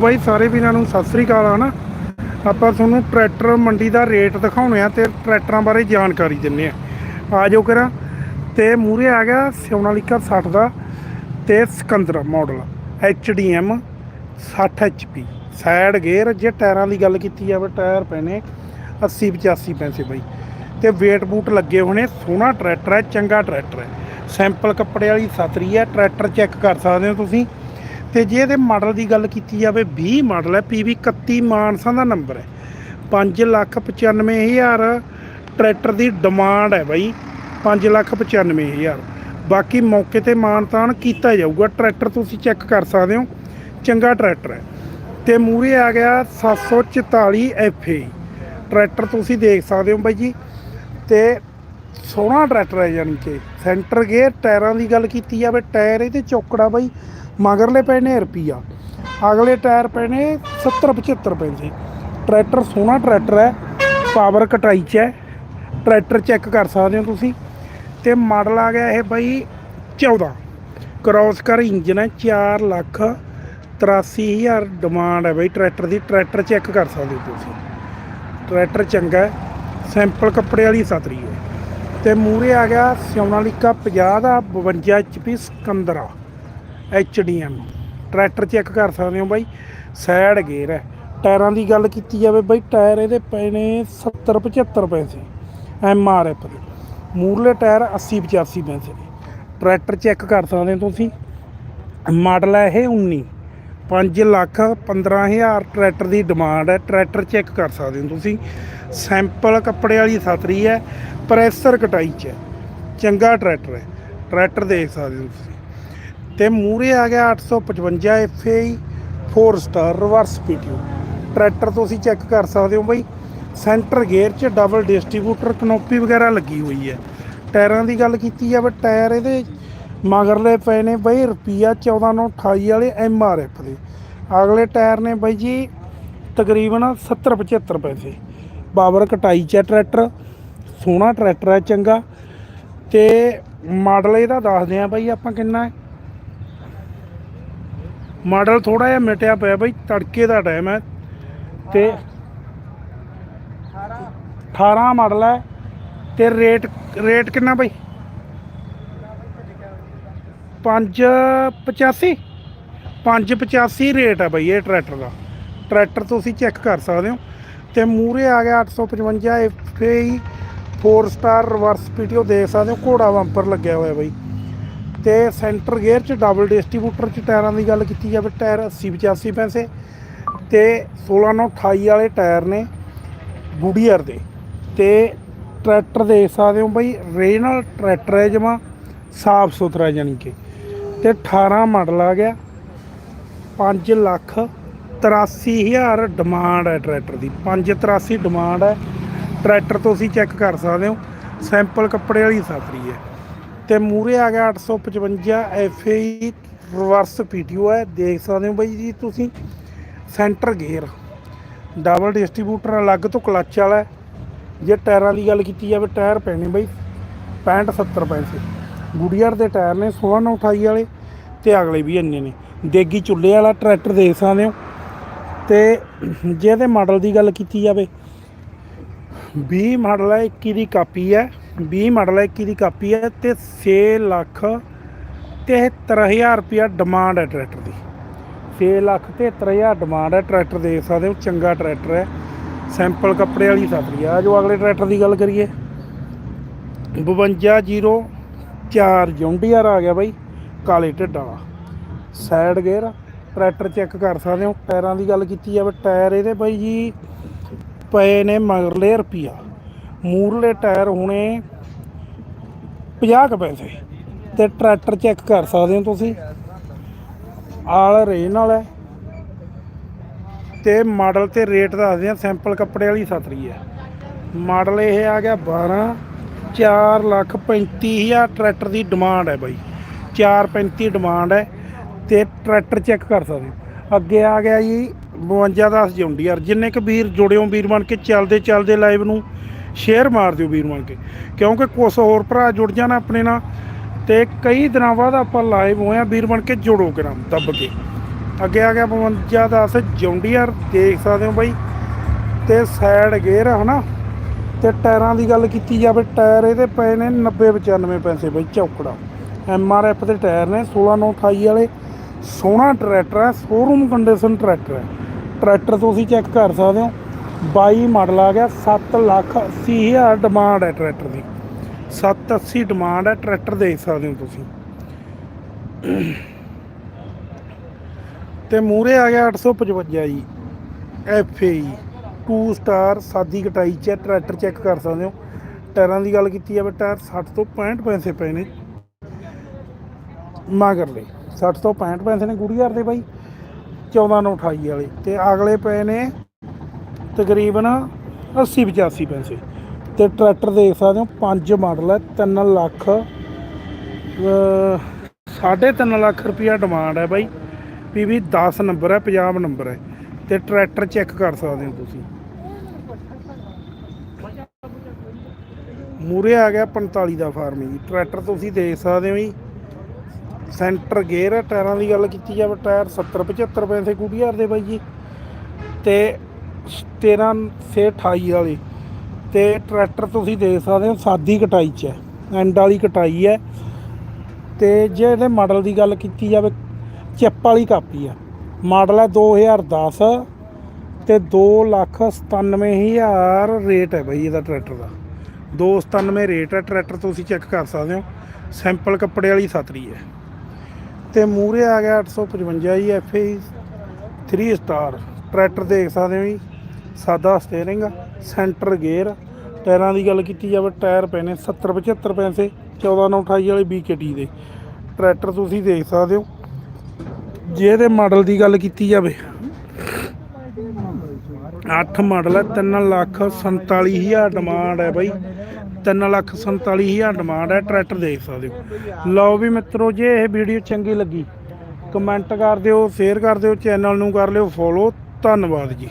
ਬਾਈ, ਸਾਰੇ ਵੀਰਾਂ ਨੂੰ ਸਤਿ ਸ੍ਰੀ ਅਕਾਲ ਆ ਨਾ। ਆਪਾਂ ਤੁਹਾਨੂੰ ਟਰੈਕਟਰ ਮੰਡੀ ਦਾ ਰੇਟ ਦਿਖਾਉਣੇ ਆ ਤੇ ਟਰੈਕਟਰਾਂ ਬਾਰੇ ਜਾਣਕਾਰੀ ਦਿੰਨੇ ਆ। ਆ ਜਾਓ ਕਰਾਂ। ਤੇ ਮੂਰੇ ਆ ਗਿਆ ਸੋਨਾਲੀਕਾ 60 ਦਾ ਤੇ Sikandar model HDM 60 HP side gear ਜੇ ਟਾਇਰਾਂ ਦੀ ਗੱਲ ਕੀਤੀ ਜਾਵੇ, ਟਾਇਰ ਪੈਣੇ 80 85 ਪੈਸੇ ਬਾਈ। ਤੇ ਵੇਟ ਬੂਟ ਲੱਗੇ ਹੋਣੇ, ਸੋਹਣਾ ਟਰੈਕਟਰ ਹੈ, ਚੰਗਾ ਟਰੈਕਟਰ ਹੈ। ਸੈਂਪਲ ਕੱਪੜੇ ਵਾਲੀ ਸਤਰੀ ਹੈ, ਟਰੈਕਟਰ ਚੈੱਕ ਕਰ ਸਕਦੇ ਹੋ ਤੁਸੀਂ। ਤੇ ਜੇ ਇਹਦੇ ਮਾਡਲ ਦੀ ਗੱਲ ਕੀਤੀ ਜਾਵੇ 20 ਮਾਡਲ ਹੈ PV 31 ਮਾਨਸਾ ਦਾ ਨੰਬਰ ਹੈ। 595000 ਟਰੈਕਟਰ ਦੀ ਡਿਮਾਂਡ ਹੈ ਬਾਈ 595000 ਬਾਕੀ ਮੌਕੇ ਤੇ ਮਾਨਤਾਨ ਕੀਤਾ ਜਾਊਗਾ, ਟਰੈਕਟਰ ਤੁਸੀਂ ਚੈੱਕ ਕਰ ਸਕਦੇ ਹੋ, ਚੰਗਾ ਟਰੈਕਟਰ ਹੈ। ਤੇ ਮੂਰੇ ਆ ਗਿਆ 744 FA ਟਰੈਕਟਰ ਤੁਸੀਂ ਦੇਖ ਸਕਦੇ ਹੋ ਬਾਈ ਜੀ। ਤੇ ਸੋਹਣਾ ਟਰੈਕਟਰ ਹੈ ਯਾਨੀ ਕਿ। ਸੈਂਟਰ ਗੇਅਰ ਟਾਇਰਾਂ ਦੀ ਗੱਲ ਕੀਤੀ ਜਾਵੇ, ਟਾਇਰ ਇਹਦੇ ਚੌਕੜਾ ਬਾਈ ਮਗਰਲੇ ਪਏ ਨੇ ਰੁਪਈਆ। ਅਗਲੇ ਟਾਇਰ ਪਏ ਨੇ 70 75 ਪੈਸੇ ਟਰੈਕਟਰ ਸੋਹਣਾ ਟਰੈਕਟਰ ਹੈ ਪਾਵਰ ਕਟਾਈ ਚ ਹੈ। ਟਰੈਕਟਰ ਚੈੱਕ ਕਰ ਸਕਦੇ ਹੋ ਤੁਸੀਂ। ਤੇ ਮਾਡਲ ਆ ਗਿਆ ਇਹ ਬਾਈ 14 ਕ੍ਰੋਸ ਕਰ ਇੰਜਨ ਹੈ 4 ਲੱਖ 83000 ਡਿਮਾਂਡ ਹੈ ਬਾਈ ਟਰੈਕਟਰ ਦੀ। ਟਰੈਕਟਰ ਚੈੱਕ ਕਰ ਸਕਦੇ ਹੋ ਤੁਸੀਂ। ਟਰੈਕਟਰ ਚੰਗਾ ਹੈ ਸੈਂਪਲ ਕੱਪੜੇ ਵਾਲੀ ਸਤਰੀ ਹੈ। ਤੇ ਮੂਰੇ ਆ ਗਿਆ ਸੋਨਾਲੀਕਾ 50 ਦਾ 52 HP ਸਿਕੰਦਰਾ HDM ਟਰੈਕਟਰ ਚੈੱਕ ਕਰ ਸਕਦੇ ਹੋ ਬਾਈ, ਸਾਈਡ ਗੇਅਰ ਹੈ। ਟਾਇਰਾਂ ਦੀ ਗੱਲ ਕੀਤੀ ਜਾਵੇ ਬਾਈ, ਟਾਇਰ ਇਹਦੇ ਪਏ ਨੇ 70 75 ਪੈਸੇ MRF ਦੇ। ਮੂਰਲੇ ਟਾਇਰ 80 85 ਪੈਸੇ। ਟਰੈਕਟਰ ਚੈੱਕ ਕਰ ਸਕਦੇ ਹੋ ਤੁਸੀਂ, ਮਾਡਲ ਹੈ ਇਹ 19 5 ਲੱਖ 15000 ਟਰੈਕਟਰ ਦੀ ਡਿਮਾਂਡ ਹੈ। ਟਰੈਕਟਰ ਚੈੱਕ ਕਰ ਸਕਦੇ ਹੋ ਤੁਸੀਂ। ਸੈਂਪਲ ਕੱਪੜੇ ਵਾਲੀ ਸਤਰੀ ਹੈ, ਪ੍ਰੈਸਰ ਕਟਾਈ ਚ ਹੈ। ਚੰਗਾ ਟਰੈਕਟਰ ਹੈ। ਟਰੈਕਟਰ ਦੇਖ ਸਕਦੇ ਹੋ ਤੁਸੀਂ। ਤੇ ਮੂਰੇ ਆ ਗਿਆ 855 FA 4 star reverse PTO tractor ਤੁਸੀਂ ਚੈੱਕ ਕਰ ਸਕਦੇ ਹੋ ਬਈ। ਸੈਂਟਰ ਗੇਅਰ 'ਚ ਡਬਲ ਡਿਸਟ੍ਰੀਬਿਊਟਰ ਕਨੋਪੀ ਵਗੈਰਾ ਲੱਗੀ ਹੋਈ ਹੈ। ਟਾਇਰਾਂ ਦੀ ਗੱਲ ਕੀਤੀ ਜਾਵੇ ਟਾਇਰ ਇਹਦੇ ਮਗਰਲੇ ਪਏ ਨੇ ਬਾਈ, ਰੁਪਈਆ 1428 ਵਾਲੇ ਐਮਆਰਐਫ ਦੇ। ਅਗਲੇ ਟਾਇਰ ਨੇ ਬਾਈ ਜੀ, ਤਕਰੀਬਨ 70 75 ਪੈਸੇ। ਬਾਬਰ ਕਟਾਈ 'ਚ ਹੈ ਟਰੈਕਟਰ, ਸੋਹਣਾ ਟਰੈਕਟਰ ਹੈ, ਚੰਗਾ। ਤੇ ਮਾਡਲ ਇਹਦਾ ਦੱਸਦੇ ਆ ਬਾਈ ਆਪਾਂ ਕਿੰਨਾ ਹੈ। ਮਾਡਲ ਥੋੜਾ ਜਿਹਾ ਮਿਟਿਆ ਪਿਆ ਬਾਈ, ਤੜਕੇ ਦਾ ਟਾਈਮ ਹੈ। ਤੇ 18 ਮਾਡਲ ਹੈ। ਤੇ ਰੇਟ ਰੇਟ ਕਿੰਨਾ ਬਾਈ? 585 585 ਰੇਟ ਹੈ ਬਾਈ ਇਹ ਟਰੈਕਟਰ ਦਾ। ਟਰੈਕਟਰ ਤੁਸੀਂ ਚੈੱਕ ਕਰ ਸਕਦੇ ਹੋ। ਤੇ ਮੂਰੇ ਆ ਗਿਆ 855 FAI 4 ਸਟਾਰ ਰਿਵਰਸ ਪੀਟੀਓ ਦੇਖ ਸਕਦੇ ਹੋ, ਘੋੜਾ ਬੰਪਰ ਲੱਗਿਆ ਹੋਇਆ ਬਾਈ। ਤੇ ਸੈਂਟਰ ਗੇਅਰ ਚ ਡਬਲ ਡਿਸਟ੍ਰੀਬਿਊਟਰ ਚ ਟਾਇਰਾਂ ਦੀ ਗੱਲ ਕੀਤੀ ਜਾਵੇ, ਟਾਇਰ 80 85 ਪੈਸੇ। ਤੇ 1628 ਵਾਲੇ ਟਾਇਰ ਨੇ ਗੁਡੀਅਰ ਦੇ। ਤੇ ਟਰੈਕਟਰ ਦੇਖ ਸਕਦੇ ਹੋ ਬਈ ਰੇਨਲ ਟਰੈਕਟਰ ਹੈ ਜਮਾ, ਸਾਫ਼ ਸੁਥਰਾ ਜਾਨੀ ਕਿ। ਤੇ 18 ਮਾਡਲ ਆ ਗਿਆ। 5 ਲੱਖ 83000 ਡਿਮਾਂਡ ਹੈ ਟਰੈਕਟਰ ਦੀ। 583 ਡਿਮਾਂਡ ਹੈ। ਟਰੈਕਟਰ ਤੁਸੀਂ ਚੈੱਕ ਕਰ ਸਕਦੇ ਹੋ। ਸੈਂਪਲ ਕੱਪੜੇ ਵਾਲੀ ਸਾਤਰੀ ਹੈ। ਤੇ ਮੂਰੇ ਆ ਗਿਆ 855 FAE ਰਿਵਰਸ ਪੀਟੀਓ ਹੈ। ਦੇਖ ਸਕਦੇ ਹੋ ਬਾਈ ਜੀ ਤੁਸੀਂ। ਸੈਂਟਰ ਗੇਅਰ ਡਬਲ ਡਿਸਟ੍ਰੀਬਿਊਟਰ ਅਲੱਗ ਤੋਂ ਕਲੱਚ ਵਾਲਾ ਜੇ ਟਾਇਰਾਂ ਦੀ ਗੱਲ ਕੀਤੀ ਜਾਵੇ, ਟਾਇਰ ਪੈਣੇ ਬਾਈ। 65 70 ਪੈਸੇ। ਗੁਡੀਅਰ ਦੇ ਟਾਇਰ ਨੇ 16 ਨਾਲ 28 ਵਾਲੇ ਤੇ ਅਗਲੇ ਵੀ ਇੰਨੇ ਨੇ। ਦੇਗੀ ਚੁੱਲ੍ਹੇ ਵਾਲਾ ਟਰੈਕਟਰ ਦੇਖ ਸਕਦੇ ਹੋ। ਤੇ ਜੇ ਇਹਦੇ ਮਾਡਲ ਦੀ ਗੱਲ ਕੀਤੀ ਜਾਵੇ 20 ਮਾਡਲ ਹੈ 21 ਦੀ ਕਾਪੀ ਹੈ 20 ਮਾਡਲ ਹੈ 21 ਦੀ ਕਾਪੀ ਹੈ ਤੇ 6 ਲੱਖ 73000 ਰੁਪਇਆ ਡਿਮਾਂਡ ਹੈ ਟਰੈਕਟਰ ਦੀ। 6 ਲੱਖ 73000 ਡਿਮਾਂਡ ਹੈ ਟਰੈਕਟਰ ਦੇਖ ਸਕਦੇ ਹੋ, ਚੰਗਾ ਟਰੈਕਟਰ ਹੈ ਸੈਂਪਲ ਕੱਪੜੇ ਵਾਲੀ ਸਤਰੀ ਆ। ਜੋ ਅਗਲੇ ਟਰੈਕਟਰ ਦੀ ਗੱਲ ਕਰੀਏ 5204 ਜੌਂਡੀਅਰ ਆ ਗਿਆ ਬਾਈ, ਕਾਲੇ ਢਿੱਡ ਵਾਲਾ। ਸਾਈਡ ਗੇਅਰ ਟਰੈਕਟਰ ਚੈੱਕ ਕਰ ਸਕਦੇ ਹੋ। ਟਾਇਰਾਂ ਦੀ ਗੱਲ ਕੀਤੀ ਜਾਵੇ, ਟਾਇਰ ਇਹਦੇ ਬਾਈ ਜੀ ਪਏ ਨੇ ਮਗਰਲੇ ਰੁਪਈਆ। ਮੂਰਲੇ ਟਾਇਰ ਹੋਣੇ 50 ਕੁ ਪੈਸੇ। ਤੇ ਟਰੈਕਟਰ ਚੈੱਕ ਕਰ ਸਕਦੇ ਹੋ ਤੁਸੀਂ। ਆਲ ਰੇਨ ਨਾਲ ਹੈ। ਤੇ ਮਾਡਲ ਤੇ ਰੇਟ ਦੱਸਦੇ ਆ ਸੈਂਪਲ ਕੱਪੜੇ ਵਾਲੀ ਸਤਰੀ ਹੈ। ਮਾਡਲ ਇਹ ਆ ਗਿਆ 12 4 ਲੱਖ 35000 ਟਰੈਕਟਰ ਦੀ ਡਿਮਾਂਡ ਹੈ ਬਾਈ। 435 ਡਿਮਾਂਡ ਹੈ ਤੇ ਟਰੈਕਟਰ ਚੈੱਕ ਕਰ ਸਕਦੇ ਹੋ। ਅੱਗੇ ਆ ਗਿਆ ਜੀ 52 10 ਜੌਂਡੀਆਰ ਜਿੰਨੇ ਕ ਵੀਰ ਜੁੜਿਓ ਵੀਰ ਬਣ ਕੇ, ਚੱਲਦੇ ਚੱਲਦੇ ਲਾਈਵ ਨੂੰ ਸ਼ੇਅਰ ਮਾਰ ਦਿਓ ਵੀਰ ਬਣ ਕੇ। ਕਿਉਂਕਿ ਕੁਝ ਹੋਰ ਭਰਾ ਜੁੜ ਜਾਣ ਆਪਣੇ ਨਾਲ ਤੇ ਕਈ ਦਿਨਾਂ ਬਾਅਦ ਆਪਾਂ ਲਾਈਵ ਹੋਏ ਆ, ਵੀਰ ਬਣ ਕੇ ਜੁੜੋ ਕਰਾਂ ਦੱਬ ਕੇ। ਅੱਗੇ ਆ ਗਿਆ 52 10 ਜੌਂਡੀਅਰ ਦੇਖ ਸਕਦੇ ਹੋ ਬਾਈ। ਤੇ ਸਾਈਡ ਗੇਅਰ ਹਨਾ। ਤੇ ਟਾਇਰਾਂ ਦੀ ਗੱਲ ਕੀਤੀ ਜਾਵੇ, ਟਾਇਰ ਇਹਦੇ ਪਏ ਨੇ 90 95 ਪੈਸੇ ਬਈ ਚੌਕੜਾ। ਐਮ ਆਰ ਐਫ ਦੇ ਟਾਇਰ ਨੇ 16 9 28 ਵਾਲੇ। ਸੋਹਣਾ ਟਰੈਕਟਰ ਹੈ ਸ਼ੋਰੂਮ ਕੰਡੀਸ਼ਨ ਟਰੈਕਟਰ ਹੈ। ਟਰੈਕਟਰ ਤੁਸੀਂ ਚੈੱਕ ਕਰ ਸਕਦੇ ਹੋ। 22 ਮਾਡਲ ਆ ਗਿਆ 7 ਲੱਖ 80 ਹਜ਼ਾਰ ਡਿਮਾਂਡ ਹੈ ਟਰੈਕਟਰ ਦੀ। 780 ਡਿਮਾਂਡ ਹੈ, ਟਰੈਕਟਰ ਦੇਖ ਸਕਦੇ ਹੋ ਤੁਸੀਂ। ਤੇ ਮੂਰੇ ਆ ਗਿਆ 855 ਜੀ ਐਫ ਏ 2 ਸਟਾਰ ਸਾਦੀ ਕਟਾਈ ਚ ਟਰੈਕਟਰ ਚੈੱਕ ਕਰ ਸਕਦੇ ਹੋ। ਟਾਇਰਾਂ ਦੀ ਗੱਲ ਕੀਤੀ ਜਾਵੇ ਟਾਇਰ 60 ਤੋਂ 65 ਪੈਸੇ ਪਏ ਨੇ। ਮਗਰ ਲਈ 60 ਤੋਂ 65 ਪੈਸੇ ਨੇ ਗੁੜੀਆਰ ਦੇ ਬਾਈ 14 ਨੂੰ 28 ਵਾਲੇ। ਤੇ ਅਗਲੇ ਪਏ ਨੇ ਤਕਰੀਬਨ 80 85 ਪੈਸੇ। ਤੇ ਟਰੈਕਟਰ ਦੇਖ ਸਕਦੇ ਹੋ ਪੰਜ ਮਾਡਲ ਹੈ 3 ਲੱਖ ਅਹ, ਸਾਢੇ 3 ਲੱਖ ਰੁਪਿਆ ਡਿਮਾਂਡ ਹੈ ਬਾਈ। ਪੀਵੀ 10 ਨੰਬਰ ਹੈ 50 ਨੰਬਰ ਹੈ। ਤੇ ਟਰੈਕਟਰ ਚੈੱਕ ਕਰ ਸਕਦੇ ਹੋ ਤੁਸੀਂ। ਮੂਰੇ ਆ ਗਿਆ 45 ਦਾ ਫਾਰਮ ਜੀ ਟਰੈਕਟਰ ਤੁਸੀਂ ਦੇਖ ਸਕਦੇ ਹੋ ਜੀ। ਸੈਂਟਰ ਗੇਅਰ ਹੈ ਟਾਇਰਾਂ ਦੀ ਗੱਲ ਕੀਤੀ ਜਾਵੇ, ਟਾਇਰ 70 75 ਪੈਸੇ ਗੁੜੀਆਰ ਦੇ ਬਾਈ ਜੀ। ਤੇ 13 ਸੇ 28 ਵਾਲੇ। ਤੇ ਟਰੈਕਟਰ ਤੁਸੀਂ ਦੇਖ ਸਕਦੇ ਹੋ, ਸਾਦੀ ਕਟਾਈ ਚ ਹੈ, ਐਂਡ ਵਾਲੀ ਕਟਾਈ ਹੈ। ਤੇ ਜੇ ਇਹਦੇ ਮਾਡਲ ਦੀ ਗੱਲ ਕੀਤੀ ਜਾਵੇ, ਚਿੱਪ ਵਾਲੀ ਕਾਪੀ ਆ। ਮਾਡਲ ਹੈ 2010 ਤੇ 297000 ਰੇਟ ਹੈ ਬਈ ਇਹਦਾ ਟਰੈਕਟਰ ਦਾ। 297 ਰੇਟ ਹੈ, ਟਰੈਕਟਰ ਤੁਸੀਂ ਚੈੱਕ ਕਰ ਸਕਦੇ ਹੋ। ਸੈਂਪਲ ਕੱਪੜੇ ਵਾਲੀ ਸਤਰੀ ਹੈ। ਤੇ ਮੂਰੇ ਆ ਗਿਆ 855 ਜੀ ਐਫ 3 ਸਟਾਰ ਟਰੈਕਟਰ ਦੇਖ ਸਕਦੇ ਹੋ ਜੀ। ਸਾਦਾ ਸਟੀਅਰਿੰਗ ਸੈਂਟਰ ਗੇਅਰ ਟਾਇਰਾਂ ਦੀ ਗੱਲ ਕੀਤੀ ਜਾਵੇ, ਟਾਇਰ ਪਏ ਨੇ 70 75 ਪੈਸੇ 14 ਨੂੰ 28 ਵਾਲੇ BKT ਦੇ। ਟਰੈਕਟਰ ਤੁਸੀਂ ਦੇਖ ਸਕਦੇ ਹੋ। ਜੇ ਇਹਦੇ ਮਾਡਲ ਦੀ ਗੱਲ ਕੀਤੀ ਜਾਵੇ। 8 ਮਾਡਲ ਹੈ 3 ਲੱਖ 47000 ਡਿਮਾਂਡ ਹੈ ਬਾਈ। 3 ਲੱਖ 47000 ਡਿਮਾਂਡ ਹੈ ਟਰੈਕਟਰ ਦੇਖ ਸਕਦੇ ਹੋ। ਲਓ ਵੀ ਮਿੱਤਰੋ, ਜੇ ਇਹ ਵੀਡੀਓ ਚੰਗੀ ਲੱਗੀ ਕਮੈਂਟ ਕਰ ਦਿਓ ਸ਼ੇਅਰ ਕਰ ਦਿਓ ਚੈਨਲ ਨੂੰ ਕਰ ਲਿਓ ਫੋਲੋ ਧੰਨਵਾਦ ਜੀ।